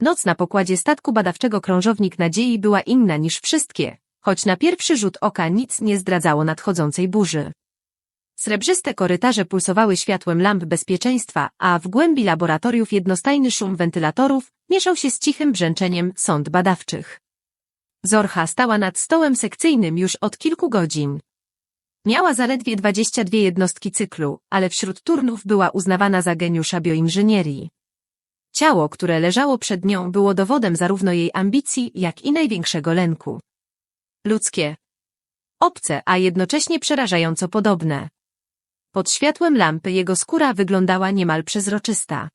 Noc na pokładzie statku badawczego krążownik nadziei była inna niż wszystkie, choć na pierwszy rzut oka nic nie zdradzało nadchodzącej burzy. Srebrzyste korytarze pulsowały światłem lamp bezpieczeństwa, a w głębi laboratoriów jednostajny szum wentylatorów mieszał się z cichym brzęczeniem sąd badawczych. Zorcha stała nad stołem sekcyjnym już od kilku godzin. Miała zaledwie 22 jednostki cyklu, ale wśród turnów była uznawana za geniusza bioinżynierii. Ciało, które leżało przed nią, było dowodem zarówno jej ambicji, jak i największego lęku. Ludzkie. Obce, a jednocześnie przerażająco podobne. Pod światłem lampy jego skóra wyglądała niemal przezroczysta.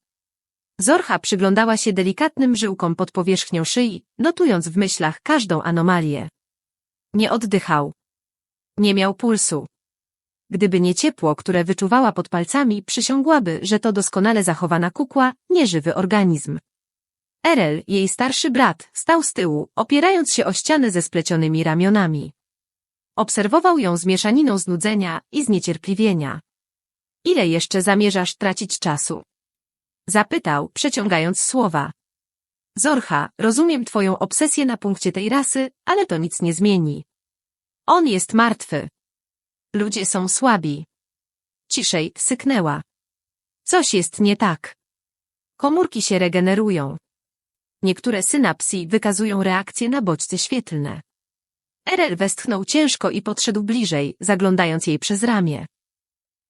Zorcha przyglądała się delikatnym żyłkom pod powierzchnią szyi, notując w myślach każdą anomalię. Nie oddychał. Nie miał pulsu. Gdyby nie ciepło, które wyczuwała pod palcami, przysiągłaby, że to doskonale zachowana kukła, nieżywy organizm. Erel, jej starszy brat, stał z tyłu, opierając się o ścianę ze splecionymi ramionami. Obserwował ją z mieszaniną znudzenia i zniecierpliwienia. Ile jeszcze zamierzasz tracić czasu? Zapytał, przeciągając słowa. Zorcha, rozumiem twoją obsesję na punkcie tej rasy, ale to nic nie zmieni. On jest martwy. Ludzie są słabi. Ciszej, syknęła. Coś jest nie tak. Komórki się regenerują. Niektóre synapsy wykazują reakcje na bodźce świetlne. Erel westchnął ciężko i podszedł bliżej, zaglądając jej przez ramię.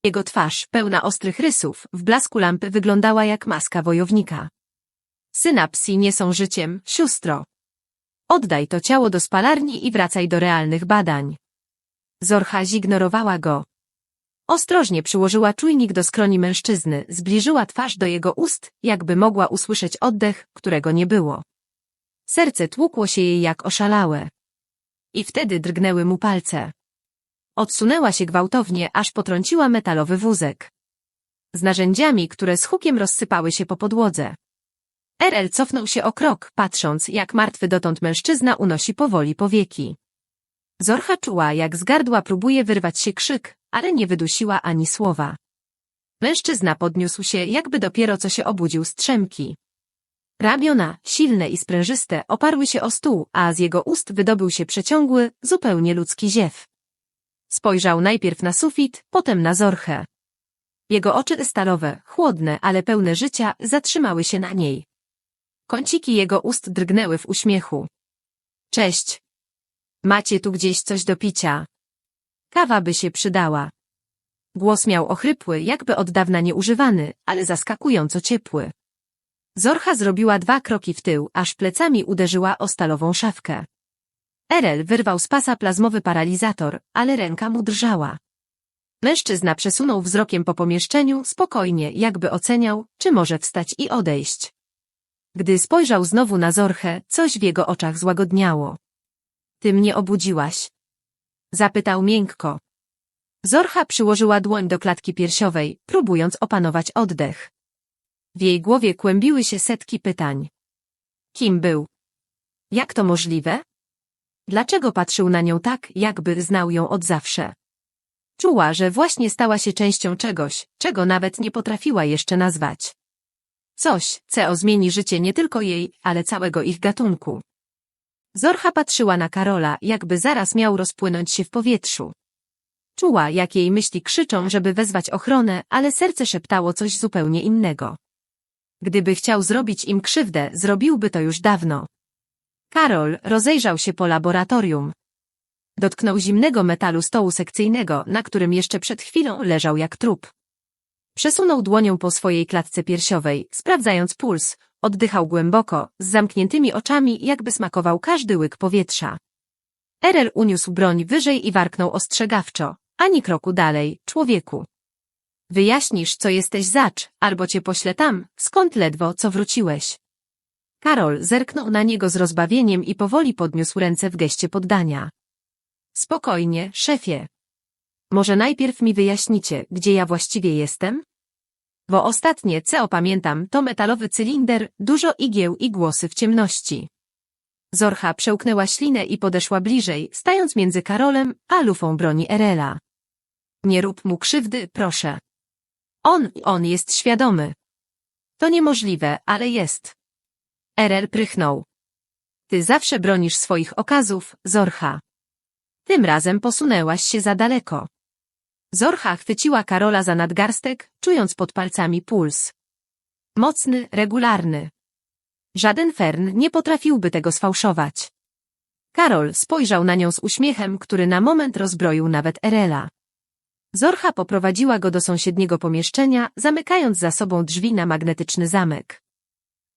Jego twarz, pełna ostrych rysów, w blasku lampy wyglądała jak maska wojownika. Synapsy nie są życiem, siostro. Oddaj to ciało do spalarni i wracaj do realnych badań. Zorcha zignorowała go. Ostrożnie przyłożyła czujnik do skroni mężczyzny, zbliżyła twarz do jego ust, jakby mogła usłyszeć oddech, którego nie było. Serce tłukło się jej jak oszalałe. I wtedy drgnęły mu palce. Odsunęła się gwałtownie, aż potrąciła metalowy wózek. Z narzędziami, które z hukiem rozsypały się po podłodze. RL cofnął się o krok, patrząc, jak martwy dotąd mężczyzna unosi powoli powieki. Zorcha czuła, jak z gardła próbuje wyrwać się krzyk, ale nie wydusiła ani słowa. Mężczyzna podniósł się, jakby dopiero co się obudził z trzemki. Ramiona, silne i sprężyste, oparły się o stół, a z jego ust wydobył się przeciągły, zupełnie ludzki ziew. Spojrzał najpierw na sufit, potem na Zorchę. Jego oczy stalowe, chłodne, ale pełne życia, zatrzymały się na niej. Kąciki jego ust drgnęły w uśmiechu. Cześć. Macie tu gdzieś coś do picia. Kawa by się przydała. Głos miał ochrypły, jakby od dawna nieużywany, ale zaskakująco ciepły. Zorcha zrobiła dwa kroki w tył, aż plecami uderzyła o stalową szafkę. Erel wyrwał z pasa plazmowy paralizator, ale ręka mu drżała. Mężczyzna przesunął wzrokiem po pomieszczeniu, spokojnie, jakby oceniał, czy może wstać i odejść. Gdy spojrzał znowu na Zorchę, coś w jego oczach złagodniało. Ty mnie obudziłaś. Zapytał miękko. Zorcha przyłożyła dłoń do klatki piersiowej, próbując opanować oddech. W jej głowie kłębiły się setki pytań. Kim był? Jak to możliwe? Dlaczego patrzył na nią tak, jakby znał ją od zawsze? Czuła, że właśnie stała się częścią czegoś, czego nawet nie potrafiła jeszcze nazwać. Coś, co zmieni życie nie tylko jej, ale całego ich gatunku. Zorcha patrzyła na Karola, jakby zaraz miał rozpłynąć się w powietrzu. Czuła, jak jej myśli krzyczą, żeby wezwać ochronę, ale serce szeptało coś zupełnie innego. Gdyby chciał zrobić im krzywdę, zrobiłby to już dawno. Karol rozejrzał się po laboratorium. Dotknął zimnego metalu stołu sekcyjnego, na którym jeszcze przed chwilą leżał jak trup. Przesunął dłonią po swojej klatce piersiowej, sprawdzając puls, oddychał głęboko, z zamkniętymi oczami, jakby smakował każdy łyk powietrza. Erel uniósł broń wyżej i warknął ostrzegawczo, ani kroku dalej, człowieku. Wyjaśnisz, co jesteś zacz, albo cię poślę tam, skąd ledwo co wróciłeś. Karol zerknął na niego z rozbawieniem i powoli podniósł ręce w geście poddania. Spokojnie, szefie. Może najpierw mi wyjaśnicie, gdzie ja właściwie jestem? Bo ostatnie, co opamiętam, to metalowy cylinder, dużo igieł i głosy w ciemności. Zorcha przełknęła ślinę i podeszła bliżej, stając między Karolem a lufą broni Erela. Nie rób mu krzywdy, proszę. On, on jest świadomy. To niemożliwe, ale jest. Erel prychnął. Ty zawsze bronisz swoich okazów, Zorcha. Tym razem posunęłaś się za daleko. Zorcha chwyciła Karola za nadgarstek, czując pod palcami puls. Mocny, regularny. Żaden Fern nie potrafiłby tego sfałszować. Karol spojrzał na nią z uśmiechem, który na moment rozbroił nawet Erela. Zorcha poprowadziła go do sąsiedniego pomieszczenia, zamykając za sobą drzwi na magnetyczny zamek.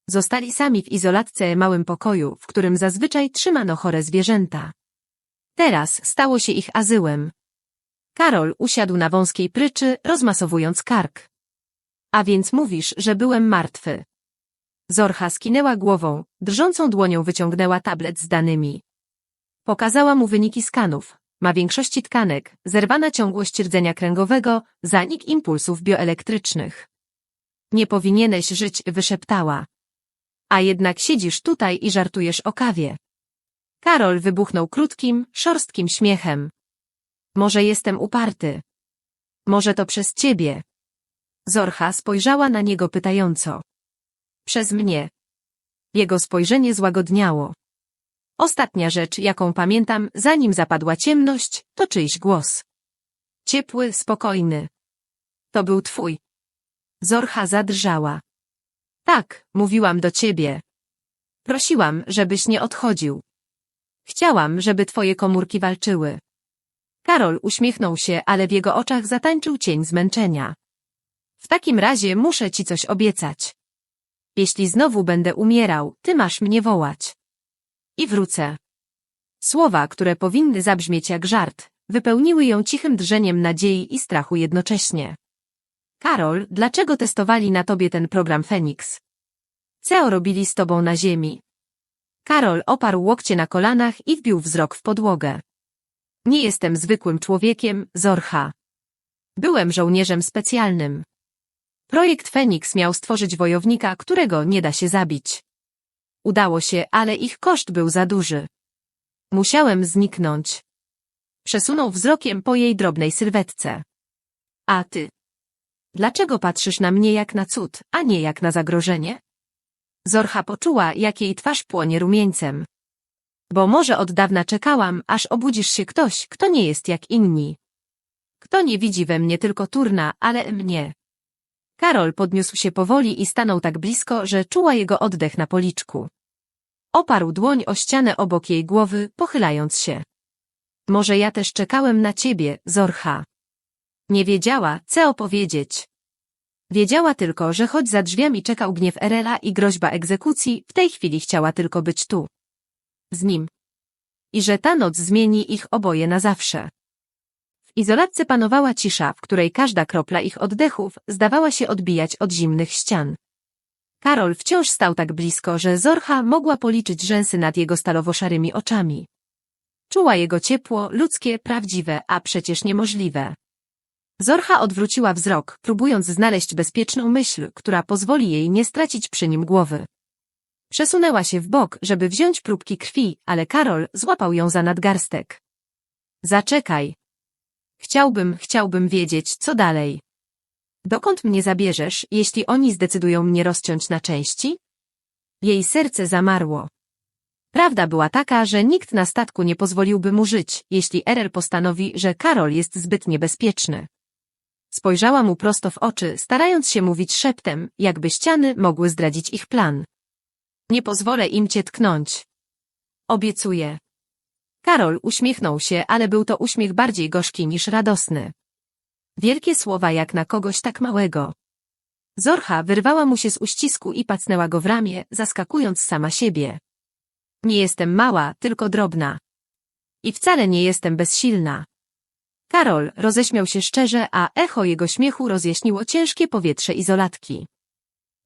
Zostali sami w izolatce małym pokoju, w którym zazwyczaj trzymano chore zwierzęta. Teraz stało się ich azyłem. Karol usiadł na wąskiej pryczy, rozmasowując kark. A więc mówisz, że byłem martwy. Zorcha skinęła głową, drżącą dłonią wyciągnęła tablet z danymi. Pokazała mu wyniki skanów. Ma większości tkanek, zerwana ciągłość rdzenia kręgowego, zanik impulsów bioelektrycznych. Nie powinieneś żyć, wyszeptała. A jednak siedzisz tutaj i żartujesz o kawie. Karol wybuchnął krótkim, szorstkim śmiechem. Może jestem uparty. Może to przez ciebie. Zorcha spojrzała na niego pytająco. Przez mnie. Jego spojrzenie złagodniało. Ostatnia rzecz, jaką pamiętam, zanim zapadła ciemność, to czyjś głos. Ciepły, spokojny. To był twój. Zorcha zadrżała. Tak, mówiłam do ciebie. Prosiłam, żebyś nie odchodził. Chciałam, żeby twoje komórki walczyły. Karol uśmiechnął się, ale w jego oczach zatańczył cień zmęczenia. W takim razie muszę ci coś obiecać. Jeśli znowu będę umierał, ty masz mnie wołać. I wrócę. Słowa, które powinny zabrzmieć jak żart, wypełniły ją cichym drżeniem nadziei i strachu jednocześnie. Karol, dlaczego testowali na tobie ten program Fenix? Co robili z tobą na ziemi? Karol oparł łokcie na kolanach i wbił wzrok w podłogę. Nie jestem zwykłym człowiekiem, Zorcha. Byłem żołnierzem specjalnym. Projekt Fenix miał stworzyć wojownika, którego nie da się zabić. Udało się, ale ich koszt był za duży. Musiałem zniknąć. Przesunął wzrokiem po jej drobnej sylwetce. A ty? Dlaczego patrzysz na mnie jak na cud, a nie jak na zagrożenie? Zorcha poczuła, jak jej twarz płonie rumieńcem. Bo może od dawna czekałam, aż obudzisz się ktoś, kto nie jest jak inni. Kto nie widzi we mnie tylko Turna, ale mnie. Karol podniósł się powoli i stanął tak blisko, że czuła jego oddech na policzku. Oparł dłoń o ścianę obok jej głowy, pochylając się. Może ja też czekałem na ciebie, Zorcha. Nie wiedziała, co opowiedzieć. Wiedziała tylko, że choć za drzwiami czekał gniew Erela i groźba egzekucji, w tej chwili chciała tylko być tu. Z nim. I że ta noc zmieni ich oboje na zawsze. W izolatce panowała cisza, w której każda kropla ich oddechów zdawała się odbijać od zimnych ścian. Karol wciąż stał tak blisko, że Zorcha mogła policzyć rzęsy nad jego stalowo-szarymi oczami. Czuła jego ciepło, ludzkie, prawdziwe, a przecież niemożliwe. Zorcha odwróciła wzrok, próbując znaleźć bezpieczną myśl, która pozwoli jej nie stracić przy nim głowy. Przesunęła się w bok, żeby wziąć próbki krwi, ale Karol złapał ją za nadgarstek. Zaczekaj. Chciałbym, chciałbym wiedzieć, co dalej. Dokąd mnie zabierzesz, jeśli oni zdecydują mnie rozciąć na części? Jej serce zamarło. Prawda była taka, że nikt na statku nie pozwoliłby mu żyć, jeśli Erel postanowi, że Karol jest zbyt niebezpieczny. Spojrzała mu prosto w oczy, starając się mówić szeptem, jakby ściany mogły zdradzić ich plan. Nie pozwolę im cię tknąć. Obiecuję. Karol uśmiechnął się, ale był to uśmiech bardziej gorzki niż radosny. Wielkie słowa jak na kogoś tak małego. Zorcha wyrwała mu się z uścisku i pacnęła go w ramię, zaskakując sama siebie. Nie jestem mała, tylko drobna. I wcale nie jestem bezsilna. Karol roześmiał się szczerze, a echo jego śmiechu rozjaśniło ciężkie powietrze izolatki.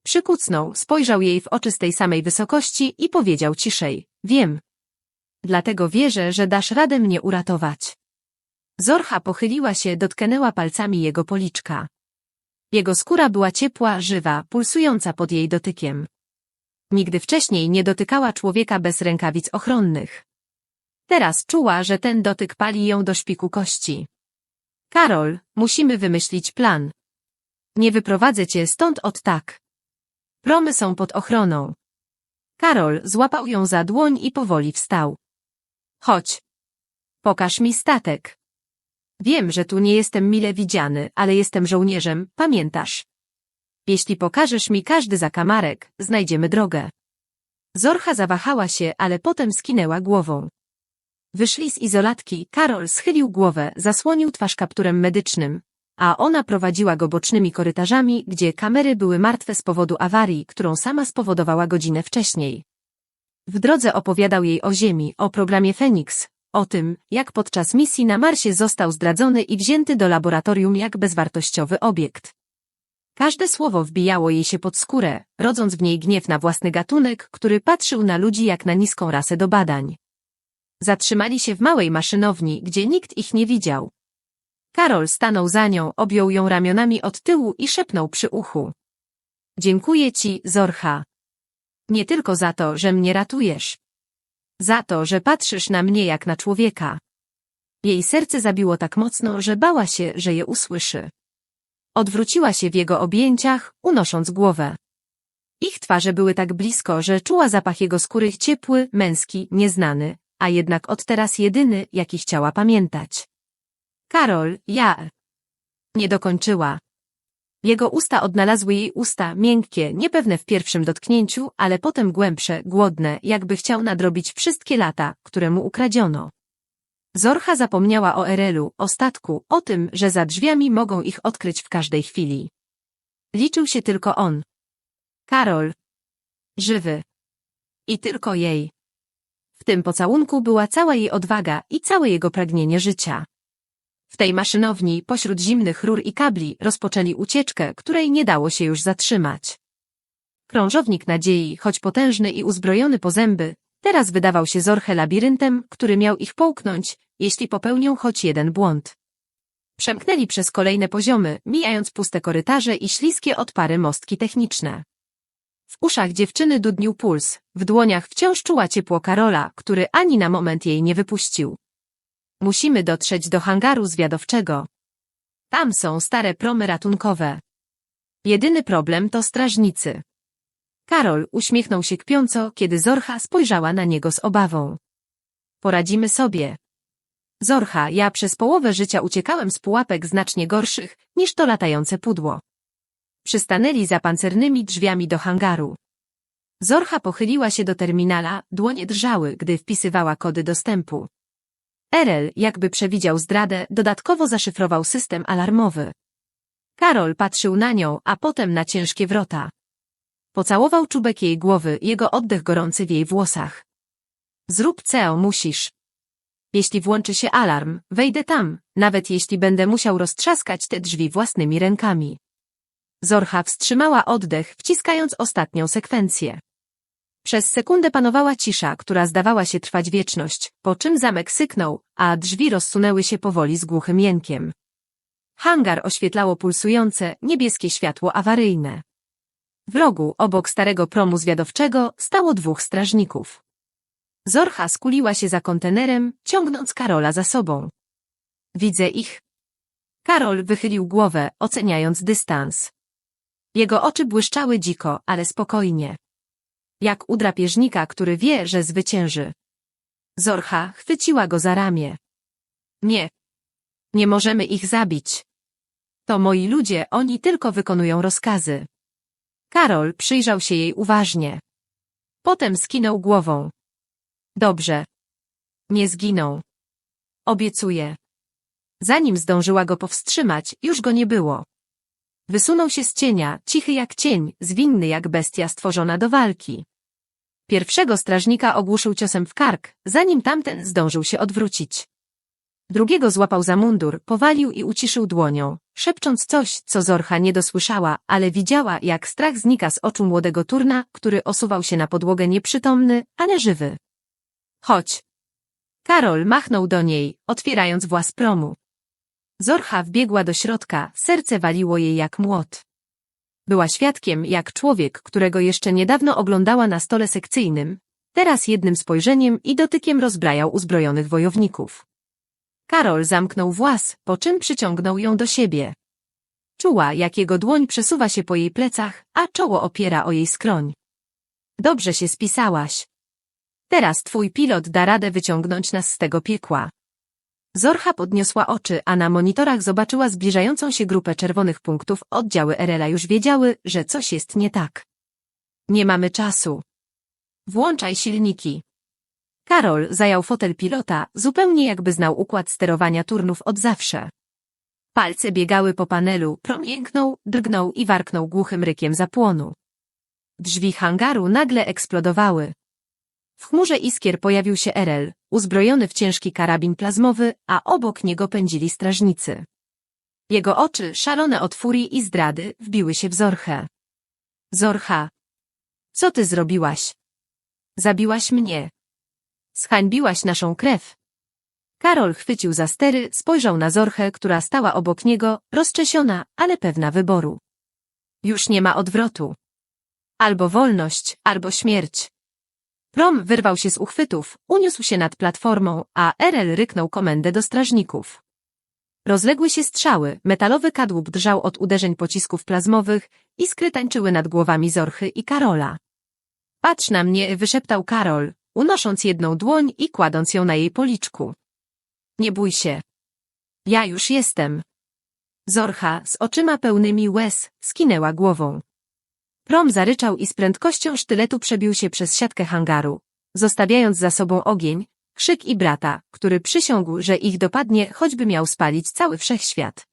Przykucnął, spojrzał jej w oczy z tej samej wysokości i powiedział ciszej, wiem. Dlatego wierzę, że dasz radę mnie uratować. Zorcha pochyliła się, dotknęła palcami jego policzka. Jego skóra była ciepła, żywa, pulsująca pod jej dotykiem. Nigdy wcześniej nie dotykała człowieka bez rękawic ochronnych. Teraz czuła, że ten dotyk pali ją do szpiku kości. Karol, musimy wymyślić plan. Nie wyprowadzę cię stąd od tak. Promy są pod ochroną. Karol złapał ją za dłoń i powoli wstał. Chodź. Pokaż mi statek. Wiem, że tu nie jestem mile widziany, ale jestem żołnierzem, pamiętasz? Jeśli pokażesz mi każdy zakamarek, znajdziemy drogę. Zorcha zawahała się, ale potem skinęła głową. Wyszli z izolatki, Karol schylił głowę, zasłonił twarz kapturem medycznym, a ona prowadziła go bocznymi korytarzami, gdzie kamery były martwe z powodu awarii, którą sama spowodowała godzinę wcześniej. W drodze opowiadał jej o Ziemi, o programie Fenix, o tym, jak podczas misji na Marsie został zdradzony i wzięty do laboratorium jak bezwartościowy obiekt. Każde słowo wbijało jej się pod skórę, rodząc w niej gniew na własny gatunek, który patrzył na ludzi jak na niską rasę do badań. Zatrzymali się w małej maszynowni, gdzie nikt ich nie widział. Karol stanął za nią, objął ją ramionami od tyłu i szepnął przy uchu. Dziękuję ci, Zorcha. Nie tylko za to, że mnie ratujesz. Za to, że patrzysz na mnie jak na człowieka. Jej serce zabiło tak mocno, że bała się, że je usłyszy. Odwróciła się w jego objęciach, unosząc głowę. Ich twarze były tak blisko, że czuła zapach jego skóry ciepły, męski, nieznany, a jednak od teraz jedyny, jaki chciała pamiętać. Karol, ja. Nie dokończyła. Jego usta odnalazły jej usta, miękkie, niepewne w pierwszym dotknięciu, ale potem głębsze, głodne, jakby chciał nadrobić wszystkie lata, które mu ukradziono. Zorcha zapomniała o Erelu, o statku, o tym, że za drzwiami mogą ich odkryć w każdej chwili. Liczył się tylko on. Karol. Żywy. I tylko jej. W tym pocałunku była cała jej odwaga i całe jego pragnienie życia. W tej maszynowni, pośród zimnych rur i kabli, rozpoczęli ucieczkę, której nie dało się już zatrzymać. Krążownik nadziei, choć potężny i uzbrojony po zęby, teraz wydawał się Zorche labiryntem, który miał ich połknąć, jeśli popełnią choć jeden błąd. Przemknęli przez kolejne poziomy, mijając puste korytarze i śliskie odpary mostki techniczne. W uszach dziewczyny dudnił puls, w dłoniach wciąż czuła ciepło Karola, który ani na moment jej nie wypuścił. Musimy dotrzeć do hangaru zwiadowczego. Tam są stare promy ratunkowe. Jedyny problem to strażnicy. Karol uśmiechnął się kpiąco, kiedy Zorcha spojrzała na niego z obawą. Poradzimy sobie. Zorcha, ja przez połowę życia uciekałem z pułapek znacznie gorszych niż to latające pudło. Przystanęli za pancernymi drzwiami do hangaru. Zorcha pochyliła się do terminala, dłonie drżały, gdy wpisywała kody dostępu. Erel, jakby przewidział zdradę, dodatkowo zaszyfrował system alarmowy. Karol patrzył na nią, a potem na ciężkie wrota. Pocałował czubek jej głowy, jego oddech gorący w jej włosach. Zrób CEO, musisz. Jeśli włączy się alarm, wejdę tam, nawet jeśli będę musiał roztrzaskać te drzwi własnymi rękami. Zorcha wstrzymała oddech, wciskając ostatnią sekwencję. Przez sekundę panowała cisza, która zdawała się trwać wieczność, po czym zamek syknął, a drzwi rozsunęły się powoli z głuchym jękiem. Hangar oświetlało pulsujące, niebieskie światło awaryjne. W rogu, obok starego promu zwiadowczego, stało dwóch strażników. Zorcha skuliła się za kontenerem, ciągnąc Karola za sobą. Widzę ich. Karol wychylił głowę, oceniając dystans. Jego oczy błyszczały dziko, ale spokojnie. Jak u drapieżnika, który wie, że zwycięży. Zorcha chwyciła go za ramię. Nie. Nie możemy ich zabić. To moi ludzie, oni tylko wykonują rozkazy. Karol przyjrzał się jej uważnie. Potem skinął głową. Dobrze. Nie zginą. Obiecuję. Zanim zdążyła go powstrzymać, już go nie było. Wysunął się z cienia, cichy jak cień, zwinny jak bestia stworzona do walki. Pierwszego strażnika ogłuszył ciosem w kark, zanim tamten zdążył się odwrócić. Drugiego złapał za mundur, powalił i uciszył dłonią, szepcząc coś, co Zorcha nie dosłyszała, ale widziała, jak strach znika z oczu młodego turna, który osuwał się na podłogę nieprzytomny, ale żywy. Chodź. Karol machnął do niej, otwierając włas promu. Zorcha wbiegła do środka, serce waliło jej jak młot. Była świadkiem, jak człowiek, którego jeszcze niedawno oglądała na stole sekcyjnym, teraz jednym spojrzeniem i dotykiem rozbrajał uzbrojonych wojowników. Karol zamknął włas, po czym przyciągnął ją do siebie. Czuła, jak jego dłoń przesuwa się po jej plecach, a czoło opiera o jej skroń. Dobrze się spisałaś. Teraz twój pilot da radę wyciągnąć nas z tego piekła. Zorcha podniosła oczy, a na monitorach zobaczyła zbliżającą się grupę czerwonych punktów. Oddziały Erela już wiedziały, że coś jest nie tak. Nie mamy czasu. Włączaj silniki. Karol zajął fotel pilota, zupełnie jakby znał układ sterowania turnów od zawsze. Palce biegały po panelu, promięknął, drgnął i warknął głuchym rykiem zapłonu. Drzwi hangaru nagle eksplodowały. W chmurze iskier pojawił się Erel, uzbrojony w ciężki karabin plazmowy, a obok niego pędzili strażnicy. Jego oczy, szalone od furii i zdrady, wbiły się w Zorchę. Zorcha. Co ty zrobiłaś? Zabiłaś mnie. Zhańbiłaś naszą krew. Karol chwycił za stery, spojrzał na Zorchę, która stała obok niego, rozczesiona, ale pewna wyboru. Już nie ma odwrotu. Albo wolność, albo śmierć. Prom wyrwał się z uchwytów, uniósł się nad platformą, a Erel ryknął komendę do strażników. Rozległy się strzały, metalowy kadłub drżał od uderzeń pocisków plazmowych, iskry tańczyły nad głowami Zorchy i Karola. Patrz na mnie, wyszeptał Karol, unosząc jedną dłoń i kładąc ją na jej policzku. Nie bój się. Ja już jestem. Zorcha, z oczyma pełnymi łez, skinęła głową. Prom zaryczał i z prędkością sztyletu przebił się przez siatkę hangaru, zostawiając za sobą ogień, krzyk i brata, który przysiągł, że ich dopadnie, choćby miał spalić cały wszechświat.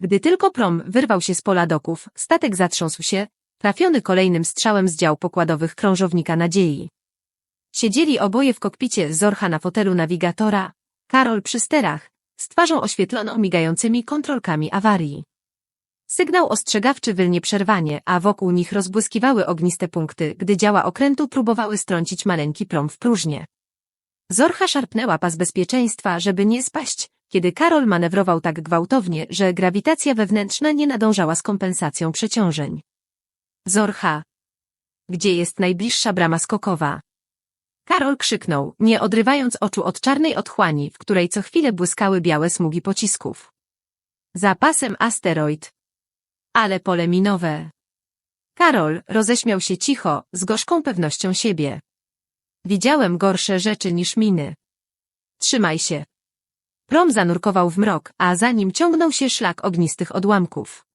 Gdy tylko prom wyrwał się z pola doków, statek zatrząsł się, trafiony kolejnym strzałem z dział pokładowych krążownika nadziei. Siedzieli oboje w kokpicie Zorcha na fotelu nawigatora, Karol przy sterach, z twarzą oświetloną migającymi kontrolkami awarii. Sygnał ostrzegawczy wylnie przerwanie, a wokół nich rozbłyskiwały ogniste punkty, gdy działa okrętu próbowały strącić maleńki prom w próżnię. Zorcha szarpnęła pas bezpieczeństwa, żeby nie spaść, kiedy Karol manewrował tak gwałtownie, że grawitacja wewnętrzna nie nadążała z kompensacją przeciążeń. Zorcha. Gdzie jest najbliższa brama skokowa? Karol krzyknął, nie odrywając oczu od czarnej otchłani, w której co chwilę błyskały białe smugi pocisków. Za pasem asteroid. Ale pole minowe. Karol roześmiał się cicho, z gorzką pewnością siebie. Widziałem gorsze rzeczy niż miny. Trzymaj się. Prom zanurkował w mrok, a za nim ciągnął się szlak ognistych odłamków.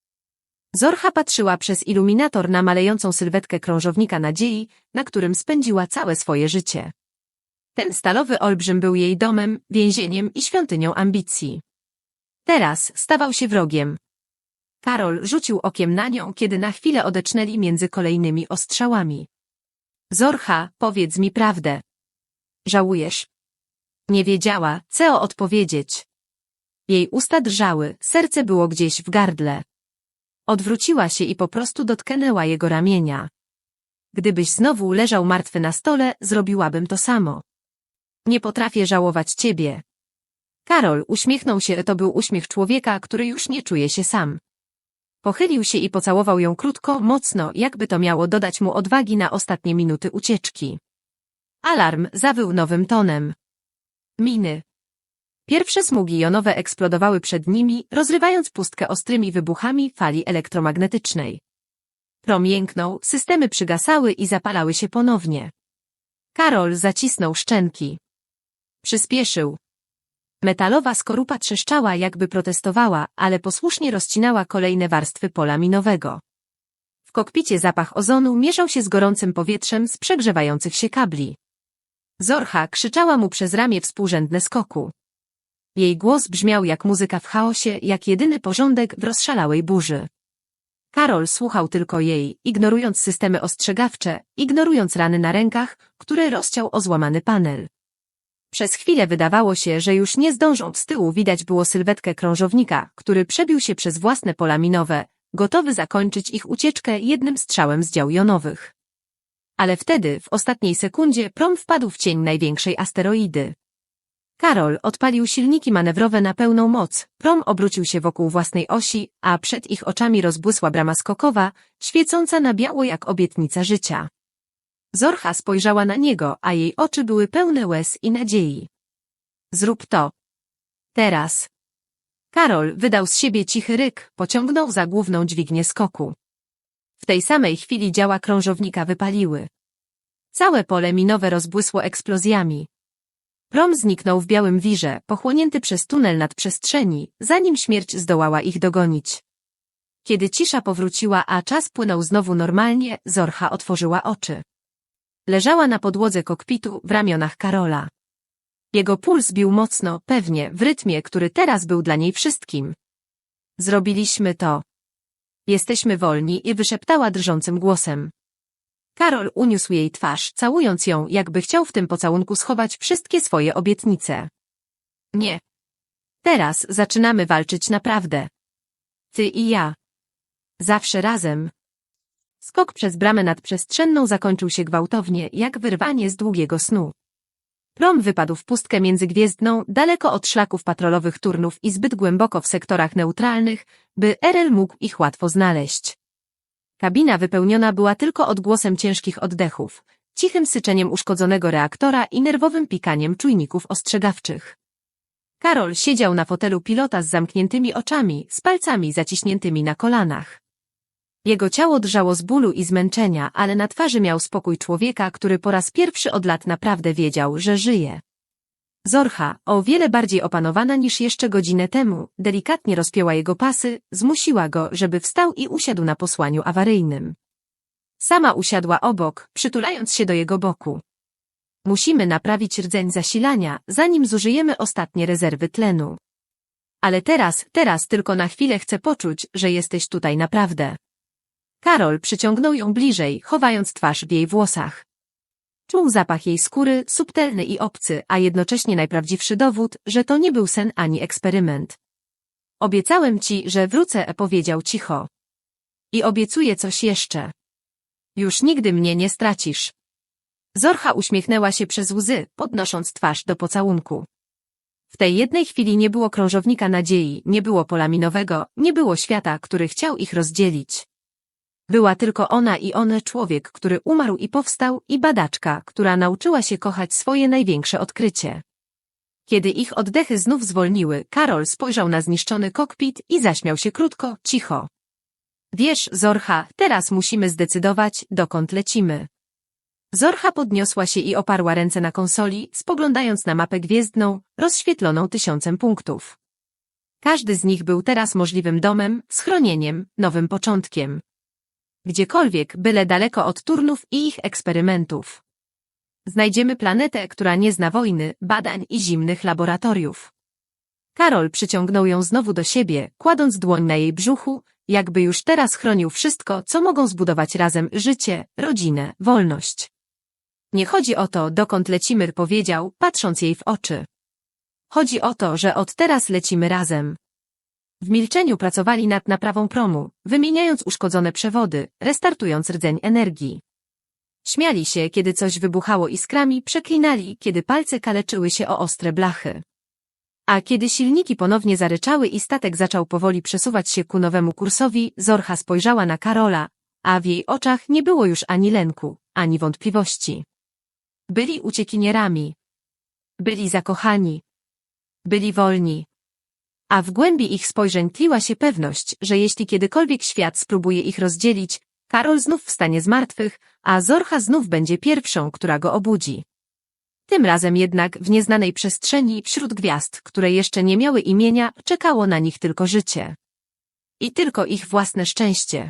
Zorcha patrzyła przez iluminator na malejącą sylwetkę krążownika nadziei, na którym spędziła całe swoje życie. Ten stalowy olbrzym był jej domem, więzieniem i świątynią ambicji. Teraz stawał się wrogiem. Karol rzucił okiem na nią, kiedy na chwilę odecznęli między kolejnymi ostrzałami. Zorcha, powiedz mi prawdę. Żałujesz? Nie wiedziała, co odpowiedzieć. Jej usta drżały, serce było gdzieś w gardle. Odwróciła się i po prostu dotknęła jego ramienia. Gdybyś znowu leżał martwy na stole, zrobiłabym to samo. Nie potrafię żałować ciebie. Karol uśmiechnął się, to był uśmiech człowieka, który już nie czuje się sam. Pochylił się i pocałował ją krótko, mocno, jakby to miało dodać mu odwagi na ostatnie minuty ucieczki. Alarm zawył nowym tonem. Miny. Pierwsze smugi jonowe eksplodowały przed nimi, rozrywając pustkę ostrymi wybuchami fali elektromagnetycznej. Prom jęknął, systemy przygasały i zapalały się ponownie. Karol zacisnął szczęki. Przyspieszył. Metalowa skorupa trzeszczała, jakby protestowała, ale posłusznie rozcinała kolejne warstwy pola minowego. W kokpicie zapach ozonu mieszał się z gorącym powietrzem z przegrzewających się kabli. Zorcha krzyczała mu przez ramię współrzędne skoku. Jej głos brzmiał jak muzyka w chaosie, jak jedyny porządek w rozszalałej burzy. Karol słuchał tylko jej, ignorując systemy ostrzegawcze, ignorując rany na rękach, które rozciął o złamany panel. Przez chwilę wydawało się, że już nie zdążą z tyłu widać było sylwetkę krążownika, który przebił się przez własne pola minowe, gotowy zakończyć ich ucieczkę jednym strzałem z dział jonowych. Ale wtedy, w ostatniej sekundzie, prom wpadł w cień największej asteroidy. Karol odpalił silniki manewrowe na pełną moc, prom obrócił się wokół własnej osi, a przed ich oczami rozbłysła brama skokowa, świecąca na biało jak obietnica życia. Zorcha spojrzała na niego, a jej oczy były pełne łez i nadziei. Zrób to. Teraz. Karol wydał z siebie cichy ryk, pociągnął za główną dźwignię skoku. W tej samej chwili działa krążownika wypaliły. Całe pole minowe rozbłysło eksplozjami. Prom zniknął w białym wirze, pochłonięty przez tunel nadprzestrzeni, zanim śmierć zdołała ich dogonić. Kiedy cisza powróciła, a czas płynął znowu normalnie, Zorcha otworzyła oczy. Leżała na podłodze kokpitu w ramionach Karola. Jego puls bił mocno, pewnie, w rytmie, który teraz był dla niej wszystkim. Zrobiliśmy to. Jesteśmy wolni i wyszeptała drżącym głosem. Karol uniósł jej twarz, całując ją, jakby chciał w tym pocałunku schować wszystkie swoje obietnice. Nie. Teraz zaczynamy walczyć naprawdę. Ty i ja. Zawsze razem. Skok przez bramę nadprzestrzenną zakończył się gwałtownie, jak wyrwanie z długiego snu. Prom wypadł w pustkę międzygwiezdną, daleko od szlaków patrolowych turnów i zbyt głęboko w sektorach neutralnych, by Erel mógł ich łatwo znaleźć. Kabina wypełniona była tylko odgłosem ciężkich oddechów, cichym syczeniem uszkodzonego reaktora i nerwowym pikaniem czujników ostrzegawczych. Karol siedział na fotelu pilota z zamkniętymi oczami, z palcami zaciśniętymi na kolanach. Jego ciało drżało z bólu i zmęczenia, ale na twarzy miał spokój człowieka, który po raz pierwszy od lat naprawdę wiedział, że żyje. Zorcha, o wiele bardziej opanowana niż jeszcze godzinę temu, delikatnie rozpięła jego pasy, zmusiła go, żeby wstał i usiadł na posłaniu awaryjnym. Sama usiadła obok, przytulając się do jego boku. Musimy naprawić rdzeń zasilania, zanim zużyjemy ostatnie rezerwy tlenu. Ale teraz, teraz tylko na chwilę chcę poczuć, że jesteś tutaj naprawdę. Karol przyciągnął ją bliżej, chowając twarz w jej włosach. Czuł zapach jej skóry, subtelny i obcy, a jednocześnie najprawdziwszy dowód, że to nie był sen ani eksperyment. Obiecałem ci, że wrócę, powiedział cicho. I obiecuję coś jeszcze. Już nigdy mnie nie stracisz. Zorcha uśmiechnęła się przez łzy, podnosząc twarz do pocałunku. W tej jednej chwili nie było krążownika nadziei, nie było pola minowego, nie było świata, który chciał ich rozdzielić. Była tylko ona i on człowiek, który umarł i powstał, i badaczka, która nauczyła się kochać swoje największe odkrycie. Kiedy ich oddechy znów zwolniły, Karol spojrzał na zniszczony kokpit i zaśmiał się krótko, cicho. Wiesz, Zorcha, teraz musimy zdecydować, dokąd lecimy. Zorcha podniosła się i oparła ręce na konsoli, spoglądając na mapę gwiezdną, rozświetloną tysiącem punktów. Każdy z nich był teraz możliwym domem, schronieniem, nowym początkiem. Gdziekolwiek, byle daleko od turnów i ich eksperymentów. Znajdziemy planetę, która nie zna wojny, badań i zimnych laboratoriów. Karol przyciągnął ją znowu do siebie, kładąc dłoń na jej brzuchu, jakby już teraz chronił wszystko, co mogą zbudować razem życie, rodzinę, wolność. Nie chodzi o to, dokąd lecimy, powiedział, patrząc jej w oczy. Chodzi o to, że od teraz lecimy razem. W milczeniu pracowali nad naprawą promu, wymieniając uszkodzone przewody, restartując rdzeń energii. Śmiali się, kiedy coś wybuchało iskrami, przeklinali, kiedy palce kaleczyły się o ostre blachy. A kiedy silniki ponownie zaryczały i statek zaczął powoli przesuwać się ku nowemu kursowi, Zorcha spojrzała na Karola, a w jej oczach nie było już ani lęku, ani wątpliwości. Byli uciekinierami. Byli zakochani. Byli wolni. A w głębi ich spojrzeń tliła się pewność, że jeśli kiedykolwiek świat spróbuje ich rozdzielić, Karol znów wstanie z martwych, a Zorcha znów będzie pierwszą, która go obudzi. Tym razem jednak w nieznanej przestrzeni wśród gwiazd, które jeszcze nie miały imienia, czekało na nich tylko życie. I tylko ich własne szczęście.